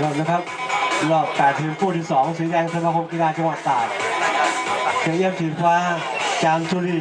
มนะครับรอบ8ทีมคู่ที่ 2 สีแดงสมาคมกีฬาจังหวัดตากเชียงเยี่ยมสีฟ้าจามจุรี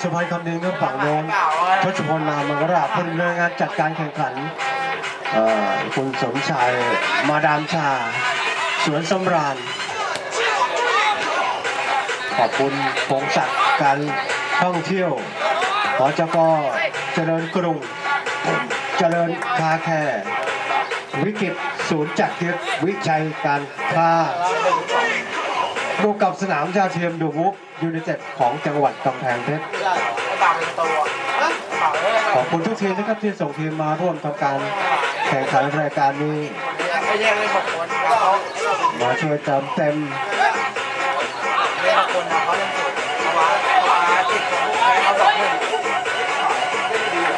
สุพรรณคำนึงกับฝั่งโน้นทศพลนามังราผู้ดำเนินงานจัดการแข่งขันอ่อคุณสมชายมาดามชา สวนสำราญ ขอบคุณพงศักดิ์การท่องเที่ยวหอจกเจริญกรุง เจริญคาแคร์วิกฤตศูนย์จักรทิพย์วิชัยการค้า ดูกับสนามชาเทียมดูวุกยูไนเต็ดของจังหวัดกำแพงเพชรไม่ได้ไม่บางเป็นตัวขอบคุณทุกทีมนะครับที่ส่งทีมมาร่วมทำการแข่งขันรายการนี้ มาช่วยเติมเต็ม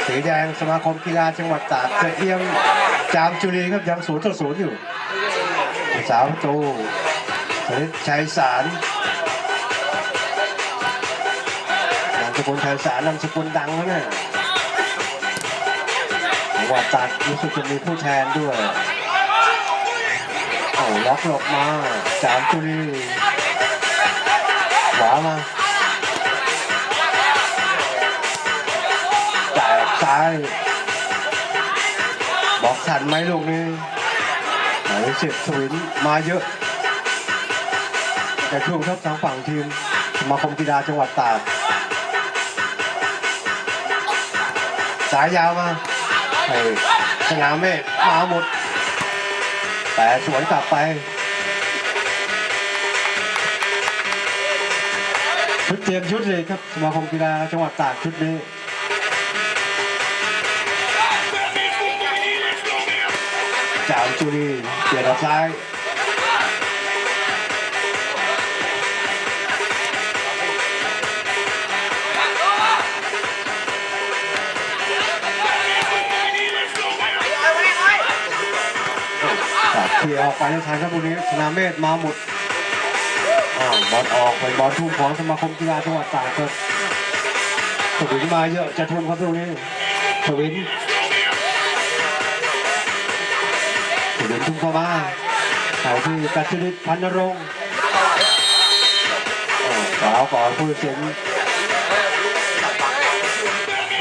สีแดงสมาคมกีฬาจังหวัดตากเสเอียมจามจุรีครับยังศูนย์ต่อศูนย์อยู่สาวประตู ชัยสารนามสกุลชัยสารนามสกุลดังแล้วเนี่ยจังหวัดรู้สึกจะมีผู้แทนด้วยโอ้ล็อกหลบมาจามจุรีขวามาแตกซ้ายบอกทันไหมลูกนี้หมายเลขสิบสวินมาเยอะ แต่ช่วงครับทางฝั่งทีมสมาคมกีฬาจังหวัดตากสายยาวมาให้สนามเมฆมาหมด แต่สวนกลับไปชุดเตรียมชุดเลยครับสมาคมกีฬาจังหวัดตากชุดนี้จามจุรีเปลี่ยนออกซ้าย เคลียออกไปในทางครับตรงนี้ชนะเมธมาหมดอ้าวบอลออกเป็นบอลทุ่มของสมาคมกีฬาจังหวัดตากครับสวินมาเยอะจะทุ่มครับตรงนี้สวินสวินทุ่มเข้ามาเขาที่กัจจริตพันนรงค์ขาวก่อนผู้ตัดสิน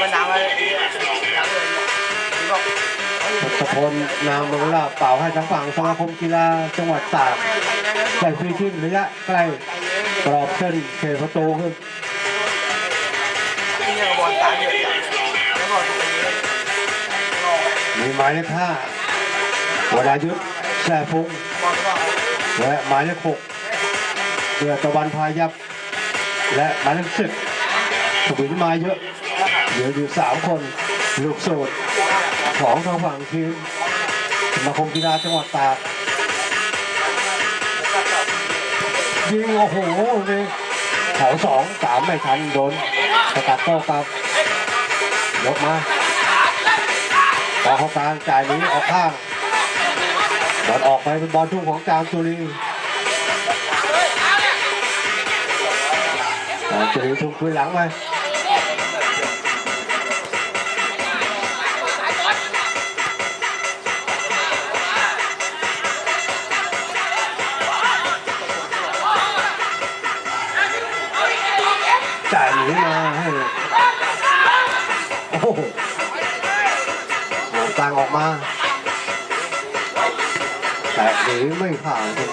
มันน้ำอะไร ทศพลนามเมืองลาเป่าให้ทางฝั่งสมาคมกีฬาจังหวัดตากใส่ฟรีคิกระยะใกล้กรอบเส้นเขตประตูขึ้นนี่ยังบอลตาเยอะจังแล้วก็ตรงนี้มีหมายเลขห้าวรายุทธแซ่ฟุ้งและหมายเลขหกเสือตะวันพายับ และหมายเลขสิบสวินมาเยอะเหลืออยู่สามคนลูกโสด ของทางฝั่งทีมสมาคมกีฬาจังหวัดตากยิงโอ้โหนี่แถวสองสามไม่ทันโดนสกัดโต้กลับยกมาต่อเข้ากลางจ่ายนี้ออกข้างบอลออกไปเป็นบอลทุ่งของจามจุรีจามจุรีทุ่งคืนหลังไปายหนีมาให้โอ้โหต่างออกมา แต่หนีไม่ผ่านครับ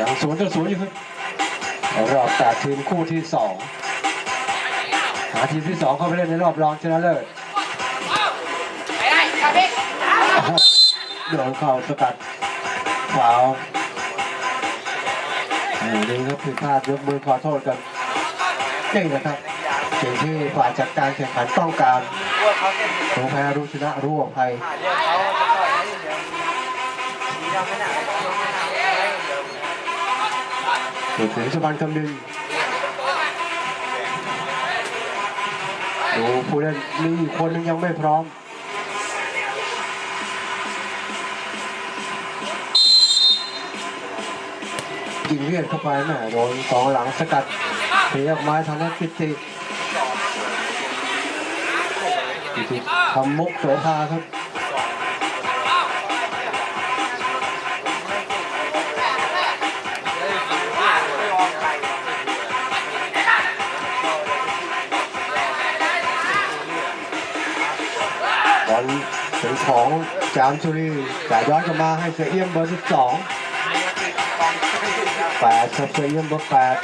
ย่างศูนย์ต่อศูนย์อยู่ครับรอบแปดทีมคู่ที่สองหาทีมที่สองเข้าไปเล่นในรอบรองชนะเลิศโดนเข่าสกัดขวาวนี่ครับผิดพลาดยกมือขอโทษกันนี่แหละครับสิ่งที่ฝ่ายจัดการแข่งขันต้องการว่าเขาเส้นรู้แพ้รู้ชนะรู้อภัย ถึงถึงสุพรรณคำนึงดูผู้เล่นมีอีกคนนึงยังไม่พร้อมยิงเลียดเข้าไปแม่โดนสองหลังสกัดเทียกไม้ทำให้กิติกิติทำมุกโสภาครับ ลเป็นของจามชุรีจ่ายย้อนกลับมาให้เสียเอี่ยมเบอร์สิบสองแปดเสียเอี่ยมเบอร์แปด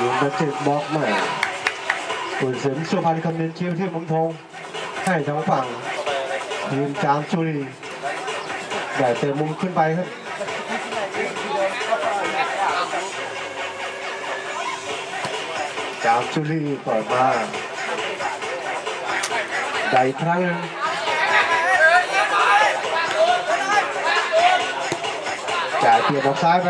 ยิงไปติดบล็อกใหม่ คุณสินสุพรรณคำนึงคิวที่มุมทงให้ทางฝั่งทีมจามชุรีได้เตะมุมขึ้นไปครับจามชุลีเปิดมาได้ครั้งนึงจ่ายเปลี่ยนออกซ้ายไป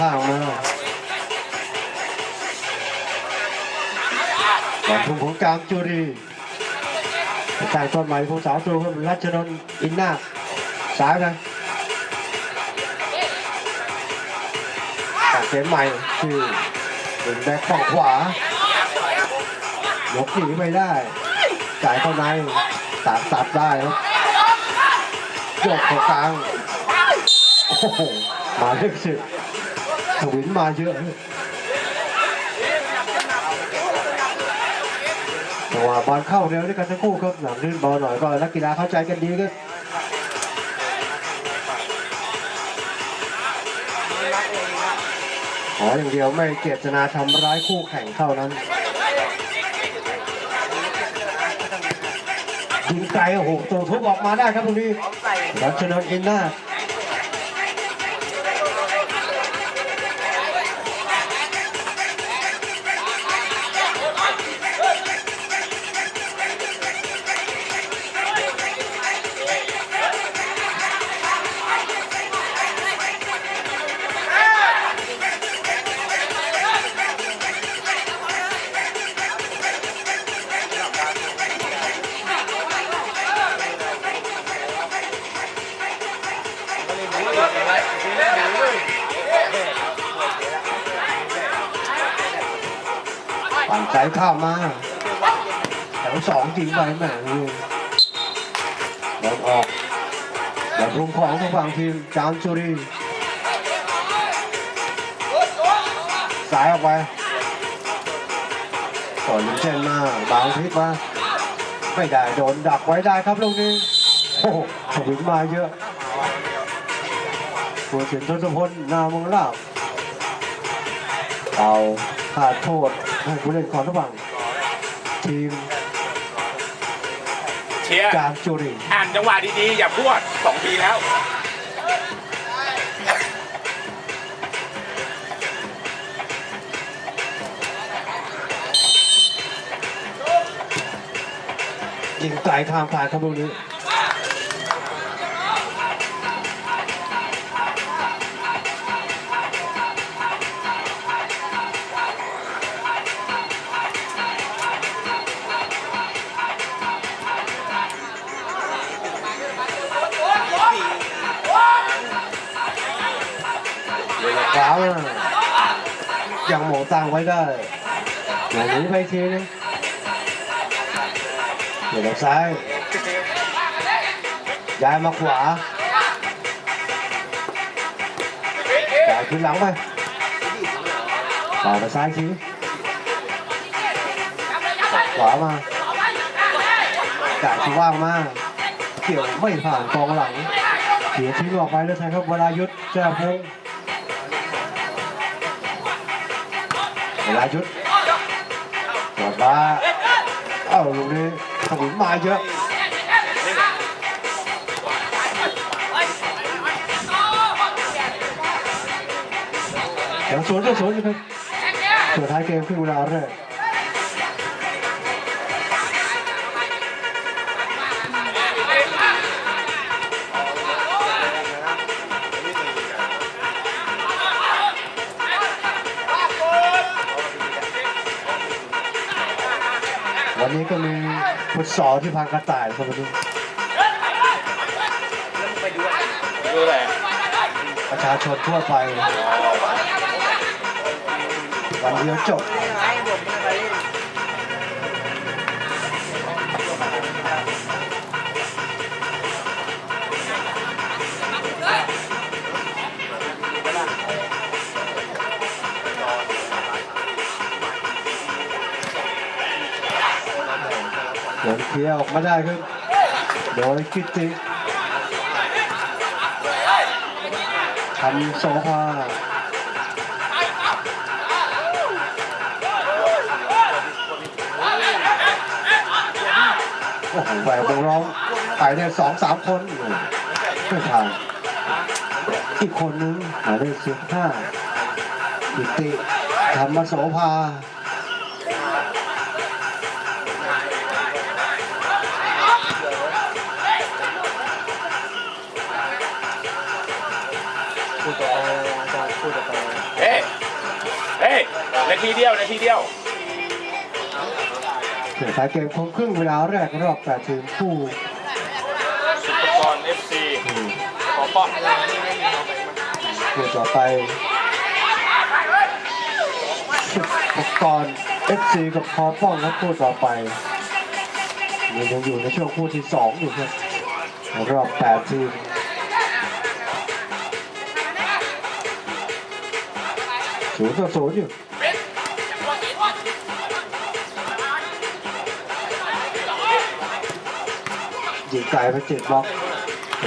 ข้างมาบอลทุ่งของจามจุรีจ่ายต้นใหม่ของสาวตัวครับรัชนนท์อินนาคซ้ายนะจากเกมใหม่คือเป็นแบ็คฝั่งขวายกหนีไม่ได้ จ่ายเข้าในตัดตัดได้ครับยกเข้ากลาง โอ้โห มาเลขสิบ ถวินมาเยอะจังหวะบอลเข้าเร็วด้วยกันทั้งคู่ครับหลังลื่นบอลหน่อยก็นักกีฬาเข้าใจกันดีก็ขออย่างเดียวไม่เกียจตนาทำร้ายคู่แข่งเท่านั้นยิงไกลโอ้โหตัวทุบออกมาได้ครับตรงนี้รัชนนท์อินนา ถปั่นสายข้ามมาแถวสองจริงไปแหม่ลูกบอลออกบอลรุมของทางฝั่งทีมจามจุรีสายออกไปก่อนยิงเส้นมาบางพลิกมาไม่ได้โดนดักไว้ได้ครับลูกนี้โอ้โหสวิงมาเยอะตัวเสียนทศพลนามงลาบเอาขาดโทษ ผู้เล่นของระหว่างทีมเชียร์จามจุรีอ่านจังหวะดีๆ อย่าพวดสองทีแล้ว ยิงไกลทางผ่านครับลูกนี้ ขวามายังหมงตังไว้ได้อย่างนี้ไปทีนึงเดี๋ยวซ้าย ย้ายมาขวาจ่ายขึ้นหลังไปต่อไปซ้ายทีขวามาจ่ายที่ว่างมากเกี่ยวไม่ผ่านกองหลังเสียทิ้งออกไปแล้วแทนครับวรายุทธแจ้พงษ์ ลายุดกดมาเอ้าลูกนี้ขนุนมาเยอะยังสวนก็สวนอยู่ครับส่วนท้ายเกมขึ้นเวลาแรก วันนี้ก็มีฟุตซอลที่พังกระต่ายครับวันนี้ไปดูอะดูแหละประชาชนทั่วไปวันเดียวจบ เดินเคลียร์ออกมาได้ครับ โดยกิติทำโซฟาโอ้โหแหวกวงล้อมไปเนี่ยสองสามคนไม่ผ่านอีกคนนึงหาได้สิบห้ากิติทำมาโสภา นาทีเดียวนาทีเดียวเสียท้ายเกมคงครึ่งเวลาแรกรอบแปดทีมคู่สุปกรณ์เอฟซีขอป้องคู่ต่อไปสุดอุปกรณ์เอฟซีกับคอป้องและคู่ต่อไปยังยังอยู่ในช่วงคู่ที่สองอยู่ครับรอบแปดทีมศูนย์ต่อศูนย์อยู่ ยิไกลไปเจ็ดบล็อก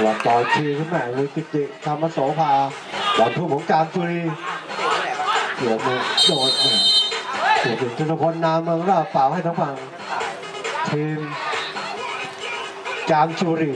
หลังต่อชีขึ้นมาเลยกิติธรรมโสภาบอลทุ่มของการสุรีเดี๋ยวมือโดนอะถูกถึงธนพลนามเมืองราบเปล่าให้ทั้งฝั่งทีมจามจุรี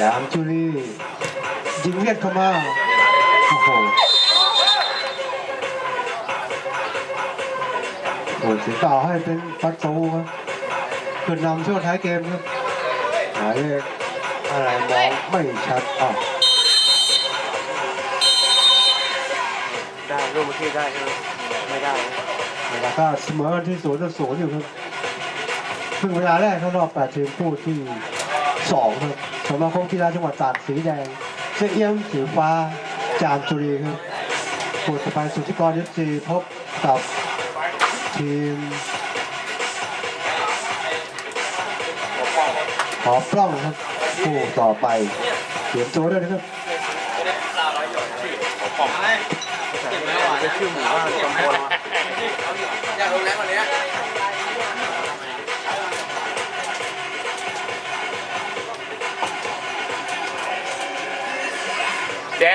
จามจุรียิงเลียดเข้ามาโอ้โหโอ้ยถึงต่อให้เป็นฟัดโซครับขึ้นนำช่วงท้ายเกมครับหมายเลขอะไรมองไม่ชัดอะได้รูปเมื่อกี้ได้ใช่ไหมไม่ได้แล้วก็เสมอกันที่ศูนย์ต่อศูนย์อยู่ครับครึ่งเวลาแรกข้างนอกแปดทีมคู่ที่สองครับ สมาคมกีฬาจังหวัดตากสีแดงเสื้อเอี้ยมสีฟ้าจามจุรีครับคู่ต่อไปสุทธิกรยศซีพบกับทีมขอปล้องครับคู่ต่อไปเตรียมตัวด้วยนะครับผมจะชื่อหมู่บ้านจำพล